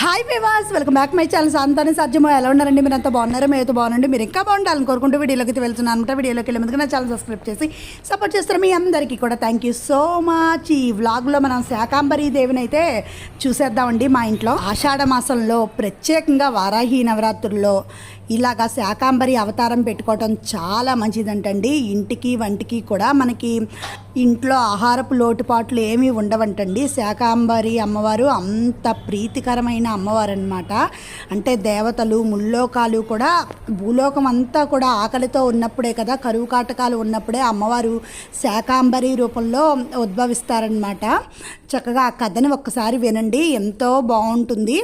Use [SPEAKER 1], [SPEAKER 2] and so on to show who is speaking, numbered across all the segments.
[SPEAKER 1] Hi వివాస్ welcome back my channel సాంతాన్ని సాధ్యమో ఎలా ఉన్నారండి? మీరు అంత బాగున్నారో? మేమైతే బాగుండండి మీరు ఇంకా బాగుండాలని కోరుకుంటూ వీడియోలోకి అయితే వెళ్తున్నాను అనమాట వీడియోలోకి వెళ్ళే ముందుకు నా ఛానల్ సబ్స్క్రైబ్ చేసి సపోర్ట్ చేస్తారు మీ అందరికీ కూడా థ్యాంక్ యూ సో మచ్ ఈ వ్లాగ్లో మనం శాకాంబరి దేవిని అయితే చూసేద్దామండి మా ఇంట్లో. ఆషాఢ మాసంలో ప్రత్యేకంగా వారాహి నవరాత్రుల్లో ఇలాగా శాకాంబరి అవతారం పెట్టుకోవటం చాలా మంచిదంటండి. ఇంటికి వంటికి కూడా మనకి ఇంట్లో ఆహారపు లోటుపాట్లు ఏమీ ఉండవంటండి. శాకాంబరి అమ్మవారు అంత ప్రీతికరమైన అమ్మవారు అనమాట అంటే దేవతలు ముల్లోకాలు కూడా భూలోకం అంతా కూడా ఆకలితో ఉన్నప్పుడే కదా కరువు కాటకాలు ఉన్నప్పుడే అమ్మవారు శాకాంబరి రూపంలో ఉద్భవిస్తారనమాట చక్కగా ఆ కథని ఒక్కసారి వినండి. ఎంతో బాగుంటుంది.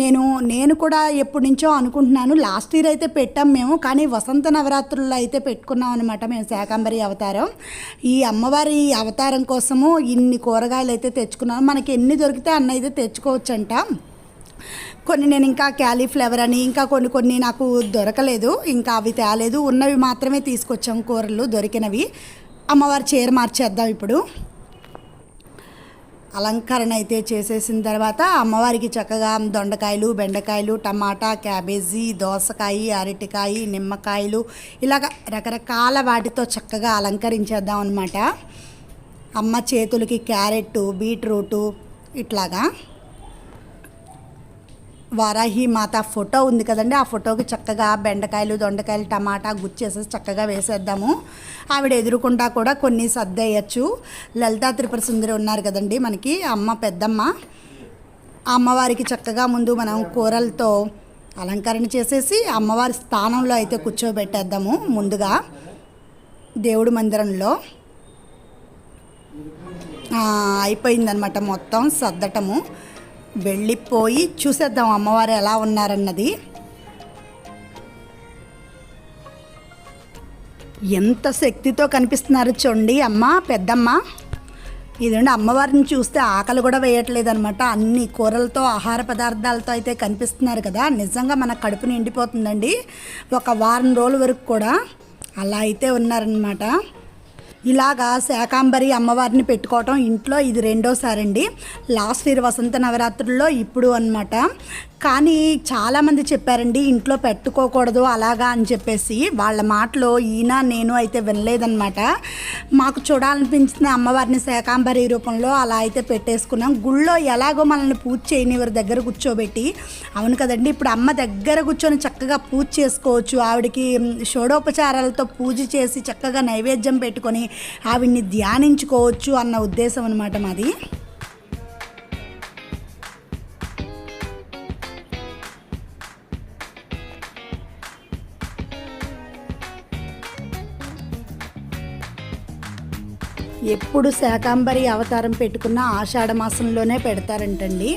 [SPEAKER 1] నేను నేను కూడా ఎప్పటి నుంచో అనుకుంటున్నాను. లాస్ట్ ఇయర్ అయితే పెట్టాం మేము కానీ వసంత నవరాత్రుల్లో అయితే పెట్టుకున్నాం అనమాట మేము శాకాంబరి అవతారం. ఈ అమ్మవారి అవతారం కోసము ఇన్ని కూరగాయలు అయితే తెచ్చుకున్నాను మనకి ఎన్ని దొరికితే అన్న అయితే తెచ్చుకోవచ్చంట. కొన్ని నేను ఇంకా క్యాలీఫ్లవర్ అని ఇంకా కొన్ని కొన్ని నాకు దొరకలేదు. ఇంకా అవి తేలేదు. ఉన్నవి మాత్రమే తీసుకొచ్చాం కూరలు దొరికినవి. అమ్మవారి చీర మార్చేద్దాం ఇప్పుడు. అలంకరణ అయితే చేసేసిన తర్వాత అమ్మవారికి చక్కగా దొండకాయలు బెండకాయలు టమాటా క్యాబేజీ దోసకాయ అరటికాయ నిమ్మకాయలు ఇలాగ రకరకాల వాటితో చక్కగా అలంకరించేద్దాం అనమాట అమ్మ చేతులకి క్యారెట్ బీట్రూటు ఇట్లాగా. వారాహి మాత ఫోటో ఉంది కదండి. ఆ ఫోటోకి చక్కగా బెండకాయలు దొండకాయలు టమాటా గుచ్చేసేసి చక్కగా వేసేద్దాము. ఆవిడ ఎదురుకుండా కూడా కొన్ని సర్దేయచ్చు. లలితా త్రిపుర సుందరి ఉన్నారు కదండి మనకి అమ్మ పెద్దమ్మ. ఆ అమ్మవారికి చక్కగా ముందు మనం కూరలతో అలంకరణ చేసేసి అమ్మవారి స్థానంలో అయితే కూర్చోబెట్టేద్దాము ముందుగా. దేవుడి మందిరంలో. అయిపోయిందనమాట మొత్తం సర్దటము. వెళ్ళిపోయి చూసేద్దాం అమ్మవారు ఎలా ఉన్నారన్నది. ఎంత శక్తితో కనిపిస్తున్నారు చూడండి అమ్మ పెద్దమ్మ. ఇదండి అమ్మవారిని చూస్తే ఆకలి కూడా వేయట్లేదు అనమాట అన్ని కూరలతో ఆహార పదార్థాలతో అయితే కనిపిస్తున్నారు కదా. నిజంగా మన కడుపు నిండిపోతుందండి. ఒక వారం రోజుల వరకు కూడా అలా అయితే ఉన్నారనమాట ఇలాగా శాకాంబరి అమ్మవారిని పెట్టుకోవటం ఇంట్లో ఇది రెండోసారండి. లాస్ట్ ఇయర్ వసంత నవరాత్రుల్లో ఇప్పుడు అన్నమాట. కానీ చాలామంది చెప్పారండి ఇంట్లో పెట్టుకోకూడదు అలాగా అని చెప్పేసి. వాళ్ళ మాటలో ఈయన నేను అయితే వినలేదనమాట మాకు చూడాలనిపించిన అమ్మవారిని శాకాంబరి రూపంలో అలా అయితే పెట్టేసుకున్నాం. గుళ్ళో ఎలాగో మనల్ని పూజ చేయని వారి దగ్గర కూర్చోబెట్టి అవును కదండి ఇప్పుడు అమ్మ దగ్గర కూర్చొని చక్కగా పూజ చేసుకోవచ్చు. ఆవిడకి షోడోపచారాలతో పూజ చేసి చక్కగా నైవేద్యం పెట్టుకొని ఆవిడ్ని ధ్యానించుకోవచ్చు అన్న ఉద్దేశం అనమాట మాది. ఎప్పుడు శాకాంబరి అవతారం పెట్టుకున్న ఆషాఢ మాసంలోనే పెడతారంటండి.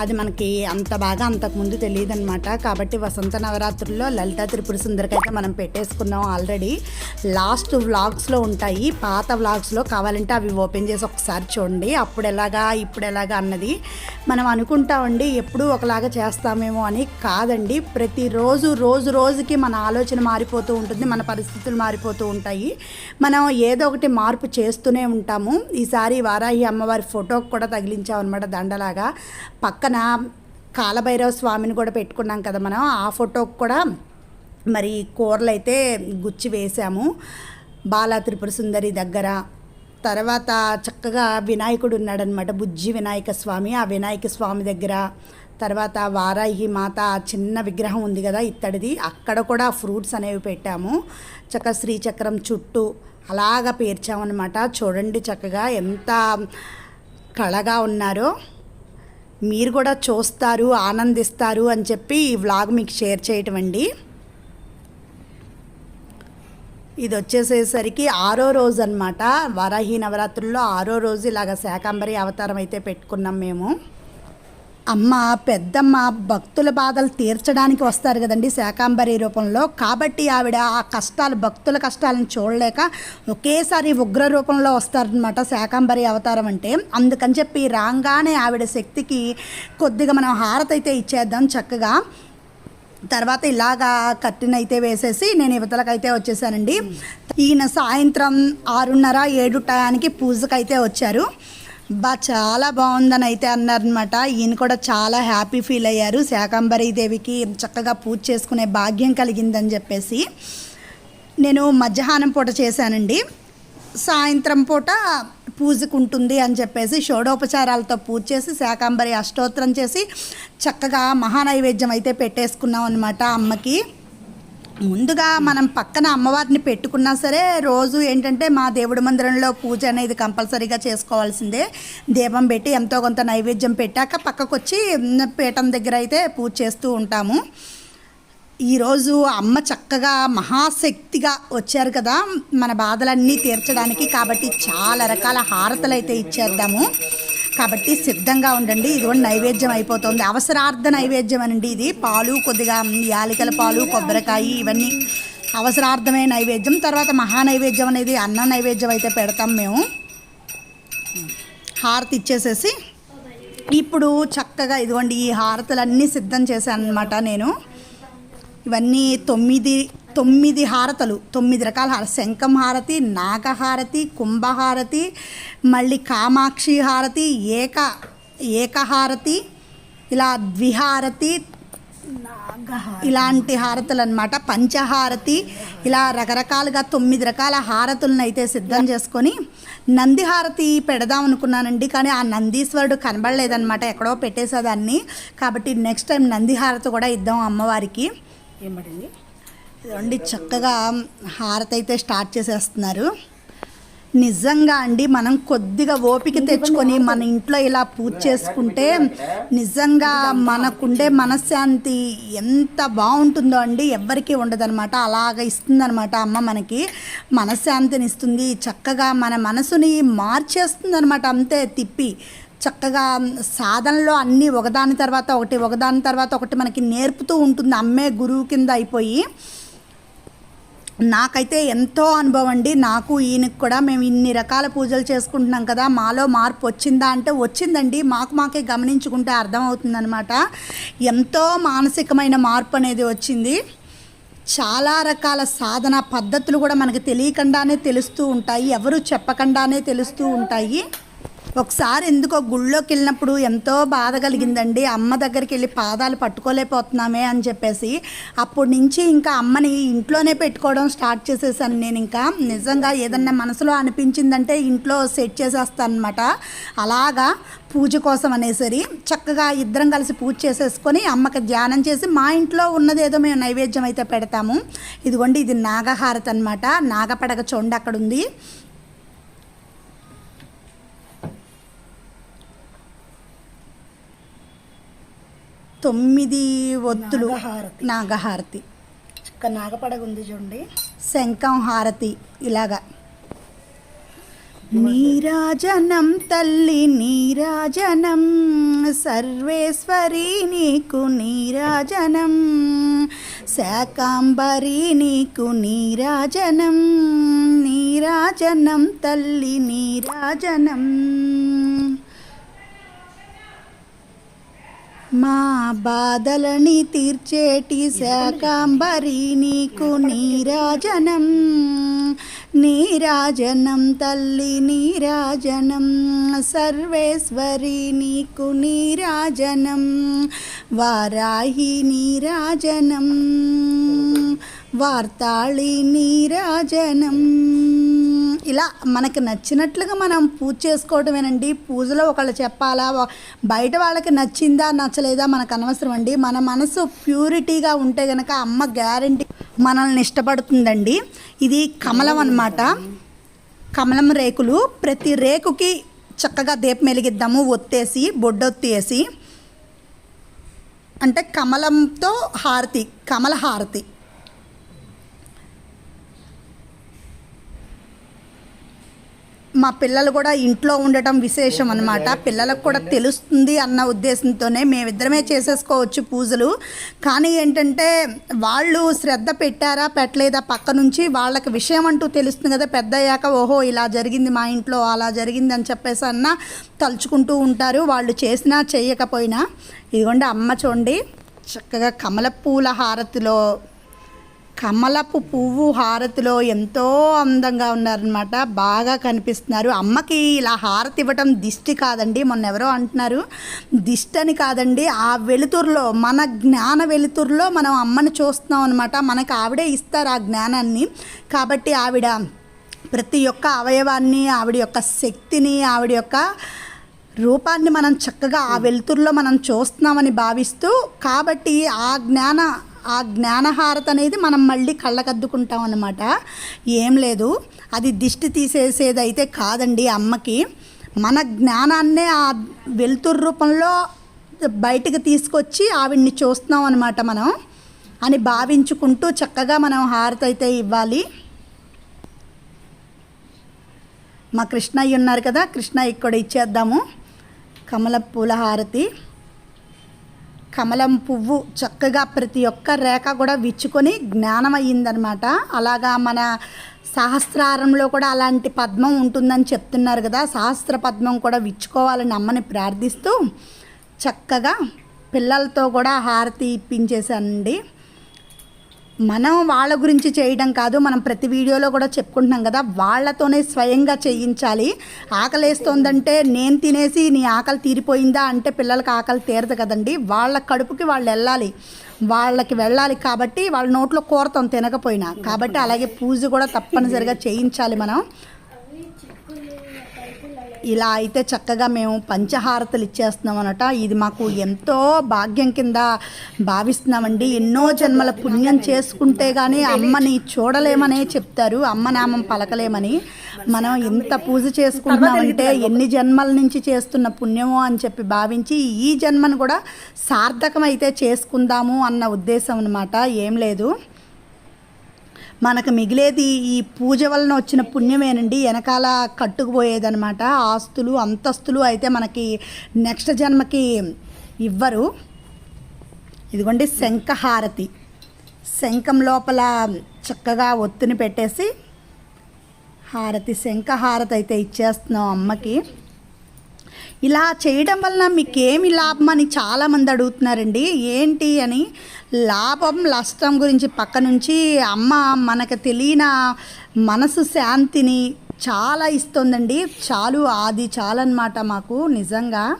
[SPEAKER 1] అది మనకి అంత బాగా అంతకుముందు తెలియదు అనమాట కాబట్టి వసంత నవరాత్రుల్లో లలిత త్రిపుర సుందరికి అయితే మనం పెట్టేసుకున్నాం ఆల్రెడీ లాస్ట్ వ్లాగ్స్లో ఉంటాయి. పాత వ్లాగ్స్లో కావాలంటే అవి ఓపెన్ చేసి ఒకసారి చూడండి. అప్పుడు ఎలాగా ఇప్పుడు ఎలాగా అన్నది మనం అనుకుంటామండి ఎప్పుడూ ఒకలాగా చేస్తామేమో అని కాదండి. ప్రతిరోజు రోజు రోజుకి మన ఆలోచన మారిపోతూ ఉంటుంది మన పరిస్థితులు మారిపోతూ ఉంటాయి. మనం ఏదో ఒకటి మార్పు చేస్తూనే ఉంటాము. ఈసారి వారాహి అమ్మవారి ఫోటోకి కూడా తగిలించామన్నమాట దండలాగా. పక్క పక్కన కాలభైరవ స్వామిని కూడా పెట్టుకున్నాం కదా మనం. ఆ ఫోటోకి కూడా మరి కూరలు అయితే గుచ్చి వేసాము. బాలా త్రిపుర సుందరి దగ్గర. తర్వాత చక్కగా వినాయకుడు ఉన్నాడనమాట బుజ్జి వినాయక స్వామి. ఆ వినాయక స్వామి దగ్గర. తర్వాత వారాహి మాత చిన్న విగ్రహం ఉంది కదా ఇత్తడిది. అక్కడ కూడా ఫ్రూట్స్ అనేవి పెట్టాము. చక్కగా శ్రీచక్రం చుట్టూ అలాగా పేర్చామన్నమాట. చూడండి చక్కగా ఎంత కళగా ఉన్నారో. మీరు కూడా చూస్తారు ఆనందిస్తారు అని చెప్పి ఈ వ్లాగ్ మీకు షేర్ చేయటం అండి. ఇది వచ్చేసేసరికి ఆరో రోజు అనమాట వరాహి నవరాత్రుల్లో ఆరో రోజు ఇలాగ శాకాంబరి అవతారం అయితే పెట్టుకున్నాం మేము. అమ్మ పెద్దమ్మ భక్తుల బాధలు తీర్చడానికి వస్తారు కదండి శాకాంబరి రూపంలో. కాబట్టి ఆవిడ ఆ కష్టాలు భక్తుల కష్టాలను చూడలేక ఒకేసారి ఉగ్ర రూపంలో వస్తారనమాట శాకాంబరి అవతారం అంటే. అందుకని చెప్పి రాగానే ఆవిడ శక్తికి కొద్దిగా మనం హారతి అయితే ఇచ్చేద్దాం చక్కగా. తర్వాత ఇలాగా కట్టిన అయితే వేసేసి నేను యువతలకైతే వచ్చేసానండి. ఈయన సాయంత్రం ఆరున్నర ఏడు టయానికి పూజకైతే వచ్చారు. బా చాలా బాగుందని అయితే అన్నారనమాట ఈయన కూడా చాలా హ్యాపీ ఫీల్ అయ్యారు. శాకంబరీ దేవికి చక్కగా పూజ చేసుకునే భాగ్యం కలిగిందని చెప్పేసి నేను మధ్యాహ్నం పూట చేశానండి. సాయంత్రం పూట పూజకు ఉంటుంది అని చెప్పేసి షోడోపచారాలతో పూజ చేసి శాకాంబరి అష్టోత్తరం చేసి చక్కగా మహానైవేద్యం అయితే పెట్టేసుకున్నాం అనమాట అమ్మకి. ముందుగా మనం పక్కన అమ్మవారిని పెట్టుకున్నా సరే రోజు ఏంటంటే మా దేవుడి మందిరంలో పూజ అనేది కంపల్సరీగా చేసుకోవాల్సిందే. దీపం పెట్టి ఎంతో కొంత నైవేద్యం పెట్టాక పక్కకొచ్చి పీఠం దగ్గర అయితే పూజ చేస్తూ ఉంటాము. ఈరోజు అమ్మ చక్కగా మహాశక్తిగా వచ్చారు కదా. మన బాధలన్నీ తీర్చడానికి కాబట్టి చాలా రకాల హారతలు అయితే ఇచ్చేద్దాము. కాబట్టి సిద్ధంగా ఉండండి. ఇదిగోండి నైవేద్యం అయిపోతుంది. అవసరార్థ నైవేద్యం అనండి ఇది. పాలు కొద్దిగా యాలికల పాలు కొబ్బరికాయ ఇవన్నీ. అవసరార్థమైన నైవేద్యం. తర్వాత మహా నైవేద్యం అనేది అన్న నైవేద్యం అయితే పెడతాం మేము. హారతి ఇచ్చేసేసి ఇప్పుడు చక్కగా ఇదిగోండి ఈ హారతులన్నీ సిద్ధం చేశాను అనమాట నేను. ఇవన్నీ తొమ్మిది తొమ్మిది హారతలు తొమ్మిది రకాల హార శంఖం హారతి నాగహారతి కుంభహారతి మళ్ళీ కామాక్షి హారతి ఏక ఏకహారతి ఇలా ద్విహారతి ఇలాంటి హారతులు అనమాట పంచహారతి ఇలా రకరకాలుగా తొమ్మిది రకాల హారతులను అయితే సిద్ధం చేసుకొని నంది హారతి పెడదాం అనుకున్నానండి. కానీ ఆ నందీశ్వరుడు కనబడలేదన్నమాట. ఎక్కడో పెట్టేసేదాన్ని. కాబట్టి నెక్స్ట్ టైం నంది హారతి కూడా ఇద్దాం అమ్మవారికి.
[SPEAKER 2] ఏం
[SPEAKER 1] ఇదండి చక్కగా హారతి అయితే స్టార్ట్ చేసేస్తున్నారు. నిజంగా అండి మనం కొద్దిగా ఓపిక తెచ్చుకొని మన ఇంట్లో ఇలా పూజ చేసుకుంటే నిజంగా మనకుండే మనశ్శాంతి ఎంత బాగుంటుందో అండి ఎవ్వరికీ ఉండదన్నమాట. అలాగ ఇస్తుందన్నమాట అమ్మ మనకి. మనశ్శాంతిని ఇస్తుంది చక్కగా మన మనసుని మార్చేస్తుంది అనమాట అంతే తిప్పి. చక్కగా సాధనలో అన్నీ ఒకదాని తర్వాత ఒకటి ఒకదాని తర్వాత ఒకటి మనకి నేర్పుతూ ఉంటుంది. అమ్మే గురువు కింద అయిపోయి నాకైతే ఎంతో అనుభవం అండి. నాకు ఈయనకి కూడా మేము ఇన్ని రకాల పూజలు చేసుకుంటున్నాం కదా మాలో మార్పు వచ్చిందా అంటే వచ్చిందండి. మాకు మాకే గమనించుకుంటే అర్థమవుతుందనమాట ఎంతో మానసికమైన మార్పు అనేది వచ్చింది. చాలా రకాల సాధన పద్ధతులు కూడా మనకి తెలియకుండానే తెలుస్తూ ఉంటాయి. ఎవరు చెప్పకుండానే తెలుస్తూ ఉంటాయి. ఒకసారి ఎందుకో గుళ్ళోకి వెళ్ళినప్పుడు ఎంతో బాధ కలిగిందండి. అమ్మ దగ్గరికి వెళ్ళి పాదాలు పట్టుకోలేకపోతున్నామే అని చెప్పేసి అప్పటి నుంచి ఇంకా అమ్మని ఇంట్లోనే పెట్టుకోవడం స్టార్ట్ చేసేసాను నేను ఇంకా. నిజంగా ఏదన్నా మనసులో అనిపించిందంటే ఇంట్లో సెట్ చేసేస్తాను అనమాట అలాగా పూజ కోసం అనేసరి చక్కగా ఇద్దరం కలిసి పూజ చేసేసుకొని అమ్మకి ధ్యానం చేసి మా ఇంట్లో ఉన్నది ఏదో మేము నైవేద్యం అయితే పెడతాము. ఇదిగోండి ఇది నాగహారతి అనమాట నాగపడగ చొండ అక్కడ ఉంది తొమ్మిది ఒత్తులు.
[SPEAKER 2] నాగహారతి.
[SPEAKER 1] నాగహారతి.
[SPEAKER 2] ఇక్కడ నాగపడగ ఉంది చూడండి.
[SPEAKER 1] శంఖం హారతి ఇలాగా నీరాజనం తల్లి నీరాజనం. సర్వేశ్వరి నీకు నీరాజనం. శాకాంబరి నీకు నీరాజనం. నీరాజనం తల్లి నీరాజనం. మా బాధలని తీర్చేటి శాకాంబరి నీకు నీరాజనం. నీరాజనం తల్లి నీరాజనం. సర్వేశ్వరి నీకు నీరాజనం. వారాహి నీరాజనం. వార్తాళి నీరాజనం. ఇలా మనకి నచ్చినట్లుగా మనం పూజ చేసుకోవటమేనండి. పూజలో ఒకళ్ళు చెప్పాలా బయట వాళ్ళకి నచ్చిందా నచ్చలేదా మనకు అనవసరం అండి. మన మనసు ప్యూరిటీగా ఉంటే కనుక అమ్మ గ్యారంటీ మనల్ని ఇష్టపడుతుందండి. ఇది కమలం అన్నమాట. కమలం రేకులు. ప్రతి రేకుకి చక్కగా దీపం వెలిగిద్దాము ఒత్తేసి బొడ్డొత్తేసి అంటే కమలంతో హారతి కమల హారతి. మా పిల్లలు కూడా ఇంట్లో ఉండటం విశేషం అనమాట పిల్లలకు కూడా తెలుస్తుంది అన్న ఉద్దేశంతోనే మేమిద్దరమే చేసేసుకోవచ్చు పూజలు. కానీ ఏంటంటే వాళ్ళు శ్రద్ధ పెట్టారా పెట్టలేదా? పక్క నుంచి వాళ్ళకి విషయం అంటూ తెలుస్తుంది కదా పెద్ద అయ్యాక ఓహో ఇలా జరిగింది మా ఇంట్లో అలా జరిగింది అని చెప్పేసి అన్న తలుచుకుంటూ ఉంటారు. వాళ్ళు చేసినా చేయకపోయినా. ఇదిగోండి అమ్మ చూడండి. చక్కగా కమల పూల హారతిలో కమలపు పువ్వు హారతిలో ఎంతో అందంగా ఉన్నారనమాట బాగా కనిపిస్తున్నారు. అమ్మకి ఇలా హారతి ఇవ్వటం దిష్టి కాదండి మొన్న ఎవరో అంటున్నారు. దిష్టి అని కాదండి ఆ వెలుతురులో మన జ్ఞాన వెలుతురులో మనం అమ్మని చూస్తున్నాం అనమాట మనకు ఆవిడే ఇస్తారు ఆ జ్ఞానాన్ని. కాబట్టి ఆవిడ ప్రతి ఒక్క అవయవాన్ని ఆవిడ యొక్క శక్తిని ఆవిడ యొక్క రూపాన్ని మనం చక్కగా ఆ వెలుతురులో మనం చూస్తున్నామని భావిస్తూ కాబట్టి ఆ జ్ఞాన ఆ జ్ఞానహారత అనేది మనం మళ్ళీ కళ్ళకద్దుకుంటాం అన్నమాట ఏం లేదు. అది దిష్టి తీసేసేది అయితే కాదండి అమ్మకి. మన జ్ఞానాన్నే ఆ వెలుతురు రూపంలో బయటికి తీసుకొచ్చి ఆవిడ్ని చూస్తున్నాం అనమాట మనం. అని భావించుకుంటూ చక్కగా మనం హారతి అయితే ఇవ్వాలి. మా కృష్ణయ్య ఉన్నారు కదా కృష్ణయ్య కూడా ఇచ్చేద్దాము. కమల పూల హారతి. కమలం పువ్వు చక్కగా ప్రతి ఒక్క రేఖ కూడా విచ్చుకొని జ్ఞానం అయ్యిందనమాట అలాగా మన సహస్రారంలో కూడా అలాంటి పద్మం ఉంటుందని చెప్తున్నారు కదా సహస్ర పద్మం కూడా విచ్చుకోవాలని అమ్మని ప్రార్థిస్తూ చక్కగా పిల్లలతో కూడా హారతి ఇప్పించేశానండి. మనం వాళ్ళ గురించి చేయడం కాదు మనం ప్రతి వీడియోలో కూడా చెప్పుకుంటున్నాం కదా వాళ్ళతోనే స్వయంగా చేయించాలి. ఆకలేస్తోందంటే నేను తినేసి నీ ఆకలి తీరిపోయిందా అంటే పిల్లలకి ఆకలి తీరదు కదండి. వాళ్ళ కడుపుకి వాళ్ళు వెళ్ళాలి. వాళ్ళకి వెళ్ళాలి కాబట్టి వాళ్ళ నోట్లో కోరతాం తినకపోయినా. కాబట్టి అలాగే పూజ కూడా తప్పనిసరిగా చేయించాలి మనం. ఇలా అయితే చక్కగా మేము పంచహారతలు ఇచ్చేస్తున్నాం అనట ఇది మాకు ఎంతో భాగ్యం కింద భావిస్తున్నామండి. ఎన్నో జన్మల పుణ్యం చేసుకుంటే కానీ అమ్మని చూడలేమనే చెప్తారు. అమ్మ నామం పలకలేమని. మనం ఇంత పూజ చేసుకుంటున్నామంటే ఎన్ని జన్మల నుంచి చేస్తున్న పుణ్యమో అని చెప్పి భావించి ఈ జన్మను కూడా సార్థకమైతే చేసుకుందాము అన్న ఉద్దేశం అనమాట ఏం లేదు. మనకు మిగిలేది ఈ పూజ వలన వచ్చిన పుణ్యమేనండి. వెనకాల కట్టుకుపోయేదనమాట ఆస్తులు అంతస్తులు అయితే మనకి నెక్స్ట్ జన్మకి ఇవ్వరు. ఇదిగోండి శంఖహారతి. శంఖం లోపల చక్కగా ఒత్తుని పెట్టేసి హారతి శంఖహారతి అయితే ఇచ్చేస్తున్నాం అమ్మకి. ఇలా చేయడం వలన మీకేమి లాభం అని చాలామంది అడుగుతున్నారండి. ఏంటి అని? లాభం నష్టం గురించి పక్క నుంచి అమ్మ మనకు తెలియని మనసు శాంతిని చాలా ఇస్తుందండి. చాలు అది చాలన్నమాట మాకు నిజంగా.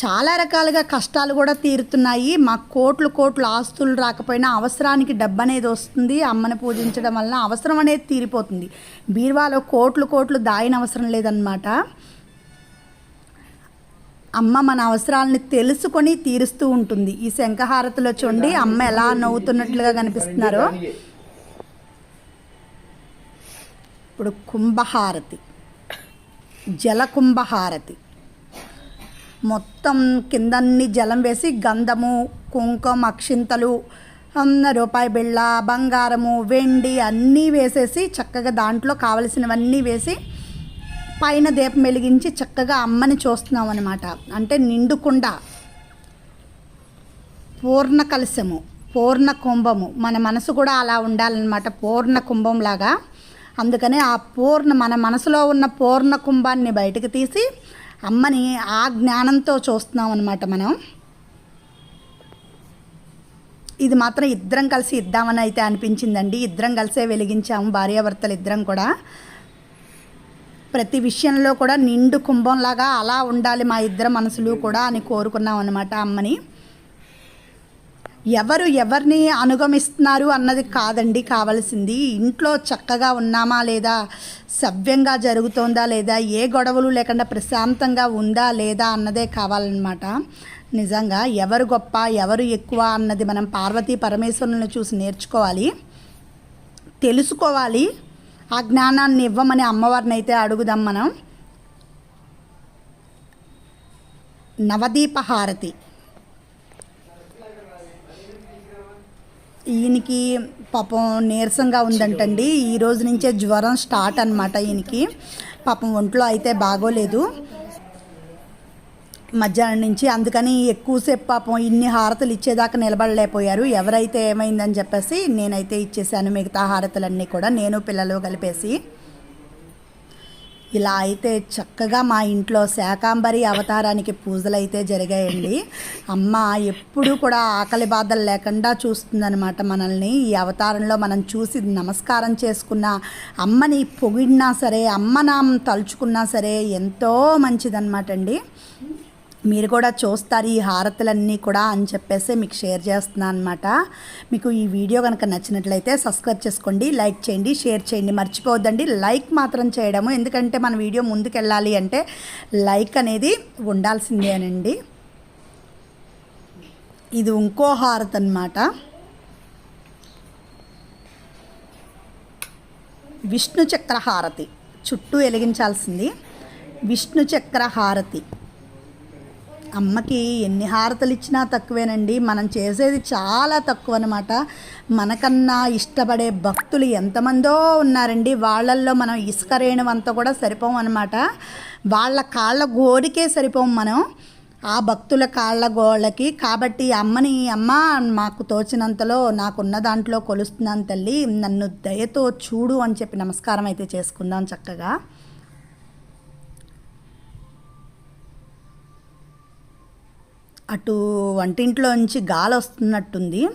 [SPEAKER 1] చాలా రకాలుగా కష్టాలు కూడా తీరుతున్నాయి. మాకు కోట్లు కోట్లు ఆస్తులు రాకపోయినా అవసరానికి డబ్బు అనేది వస్తుంది. అమ్మని పూజించడం వలన అవసరం అనేది తీరిపోతుంది. బీరువాలో కోట్లు కోట్లు దాయిన అవసరం లేదన్నమాట. అమ్మ మన అవసరాలని తెలుసుకొని తీరుస్తూ ఉంటుంది. ఈ శంఖహారతిలో చూడండి. అమ్మ ఎలా నవ్వుతున్నట్లుగా కనిపిస్తున్నారో. ఇప్పుడు కుంభహారతి. జలకుంభహారతి. మొత్తం కిందన్ని జలం వేసి గంధము కుంకుమ అక్షింతలు రూపాయి బిళ్ళ బంగారము వెండి అన్నీ వేసేసి చక్కగా దాంట్లో కావలసినవన్నీ వేసి పైన దీపం వెలిగించి చక్కగా అమ్మని చూస్తున్నాం అనమాట అంటే నిండుకుండా పూర్ణ కలశము పూర్ణ కుంభము. మన మనసు కూడా అలా ఉండాలన్నమాట పూర్ణ కుంభంలాగా. అందుకని ఆ పూర్ణ మన మనసులో ఉన్న పూర్ణ కుంభాన్ని బయటకు తీసి అమ్మని ఆ జ్ఞానంతో చూస్తున్నాం అనమాట మనం. ఇది మాత్రం ఇద్దరం కలిసి ఇద్దామని అయితే అనిపించిందండి. ఇద్దరం కలిసే వెలిగించాము భార్యాభర్తలు ఇద్దరం కూడా. ప్రతి విషయంలో కూడా నిండు కుంభంలాగా అలా ఉండాలి మా ఇద్దరు మనసులు కూడా అని కోరుకున్నాం అనమాట అమ్మని. ఎవరు ఎవరిని అనుగమిస్తున్నారు అన్నది కాదండి కావాల్సింది. ఇంట్లో చక్కగా ఉన్నామా లేదా సవ్యంగా జరుగుతోందా లేదా ఏ గొడవలు లేకుండా ప్రశాంతంగా ఉందా లేదా అన్నదే కావాలన్నమాట. నిజంగా ఎవరు గొప్ప ఎవరు ఎక్కువ అన్నది మనం పార్వతీ పరమేశ్వరులను చూసి నేర్చుకోవాలి. తెలుసుకోవాలి. ఆ జ్ఞానాన్ని ఇవ్వమని అమ్మవారిని అయితే అడుగుదాం మనం. నవదీప హారతి ఈయనకి పాపం నీరసంగా ఉందంటండి. ఈ రోజు నుంచే జ్వరం స్టార్ట్ అనమాట ఈయనకి. పాపం ఒంట్లో అయితే బాగోలేదు. మధ్యాహ్నం నుంచి అందుకని ఎక్కువసేపు పాపం ఇన్ని హారతలు ఇచ్చేదాకా నిలబడలేకపోయారు. ఎవరైతే ఏమైందని చెప్పేసి నేనైతే ఇచ్చేసాను మిగతా హారతులన్నీ కూడా. నేను పిల్లలు కలిపేసి ఇలా అయితే చక్కగా మా ఇంట్లో శాకాంబరి అవతారానికి పూజలు అయితే జరిగాయండి. అమ్మ ఎప్పుడూ కూడా ఆకలి బాధలు లేకుండా చూస్తుందన్నమాట మనల్ని. ఈ అవతారంలో మనం చూసి నమస్కారం చేసుకున్న అమ్మని పొగిడినా సరే అమ్మ నాం తలుచుకున్నా సరే ఎంతో మంచిదన్నమాట అండి. మీరు కూడా చూస్తారు ఈ హారతులన్నీ కూడా అని చెప్పేసి మీకు షేర్ చేస్తున్నాను అనమాట మీకు ఈ వీడియో కనుక నచ్చినట్లయితే సబ్స్క్రైబ్ చేసుకోండి లైక్ చేయండి షేర్ చేయండి. మర్చిపోవద్దండి లైక్ మాత్రం చేయడము. ఎందుకంటే మన వీడియో ముందుకెళ్ళాలి అంటే లైక్ అనేది ఉండాల్సిందేనండి ఇది ఇంకో హారత్ అనమాట విష్ణు చక్ర హారతి. చుట్టూ వెలిగించాల్సింది విష్ణు చక్ర హారతి. అమ్మకి ఎన్ని హారతలు ఇచ్చినా తక్కువేనండి. మనం చేసేది చాలా తక్కువ అనమాట మనకన్నా ఇష్టపడే భక్తులు ఎంతమందో ఉన్నారండి. వాళ్ళల్లో మనం ఇసుక రేణువంతా కూడా సరిపోం అనమాట వాళ్ళ కాళ్ళ గోరికే సరిపోం మనం. ఆ భక్తుల కాళ్ళ గోళ్ళకి. కాబట్టి అమ్మని అమ్మ మాకు తోచినంతలో నాకున్న దాంట్లో కొలుస్తున్నాను తల్లి. నన్ను దయతో చూడు అని చెప్పి నమస్కారం అయితే చేసుకుందాం చక్కగా. అటు వంటింట్లోంచి గాలి వస్తున్నట్టుంది.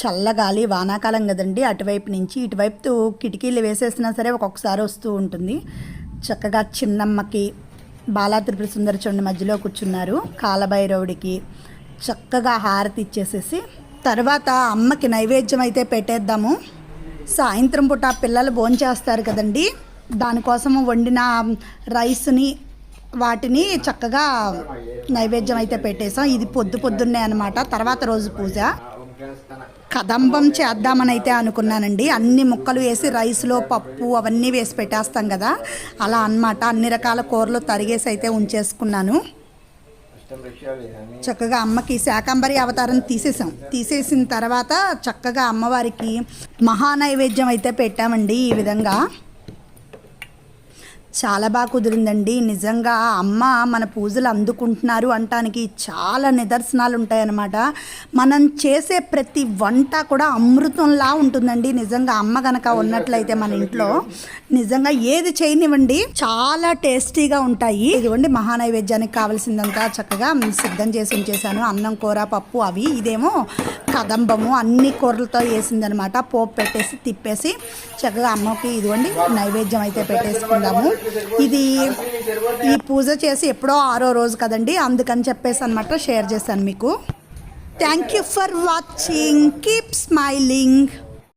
[SPEAKER 1] చల్లగాలి వానాకాలం కదండి. అటువైపు నుంచి ఇటువైపు కిటికీలు వేసేసినా సరే ఒక్కొక్కసారి వస్తూ ఉంటుంది. చక్కగా చిన్నమ్మకి బాలా త్రిపుర సుందర చూడండి మధ్యలో కూర్చున్నారు. కాలభైరవుడికి చక్కగా హారతి ఇచ్చేసేసి తర్వాత అమ్మకి నైవేద్యం అయితే పెట్టేద్దాము. సాయంత్రం పూట పిల్లలు భోంచేస్తారు కదండి. దానికోసం వండిన రైస్ని వాటిని చక్కగా నైవేద్యం అయితే పెట్టేసాం ఇది పొద్దు పొద్దున్నే అనమాట తర్వాత రోజు పూజ. కదంబం చేద్దామని అయితే అనుకున్నానండి. అన్ని ముక్కలు వేసి రైస్లో పప్పు అవన్నీ వేసి పెట్టేస్తాం కదా. అలా అన్నమాట. అన్ని రకాల కూరలు తరిగేసి అయితే ఉంచేసుకున్నాను. చక్కగా అమ్మకి శాకంబరి అవతారం తీసేసాం తీసేసిన తర్వాత చక్కగా అమ్మవారికి మహానైవేద్యం అయితే పెట్టామండి ఈ విధంగా. చాలా బాగా కుదిరిందండి. నిజంగా అమ్మ మన పూజలు అందుకుంటున్నారు అంటానికి చాలా నిదర్శనాలు ఉంటాయన్నమాట మనం చేసే ప్రతి వంట కూడా అమృతంలా ఉంటుందండి. నిజంగా అమ్మ గనక ఉన్నట్లయితే మన ఇంట్లో నిజంగా ఏది చేయనివ్వండి చాలా టేస్టీగా ఉంటాయి. ఇదిగోండి మహానైవేద్యానికి కావాల్సిందంతా చక్కగా సిద్ధం చేసి ఉంచేసాను అన్నం కూర పప్పు అవి ఇదేమో కదంబము అన్ని కూరలతో వేసిందనమాట పోపు పెట్టేసి తిప్పేసి చక్కగా అమ్మకి ఇదిగోండి నైవేద్యం అయితే పెట్టేసుకుందాము. ఇది ఈ పూజ చేసి ఎప్పుడో ఆరో రోజు కదండి అందుకని చెప్పేసి అనమాట షేర్ చేశాను మీకు. Thank you for watching keep smiling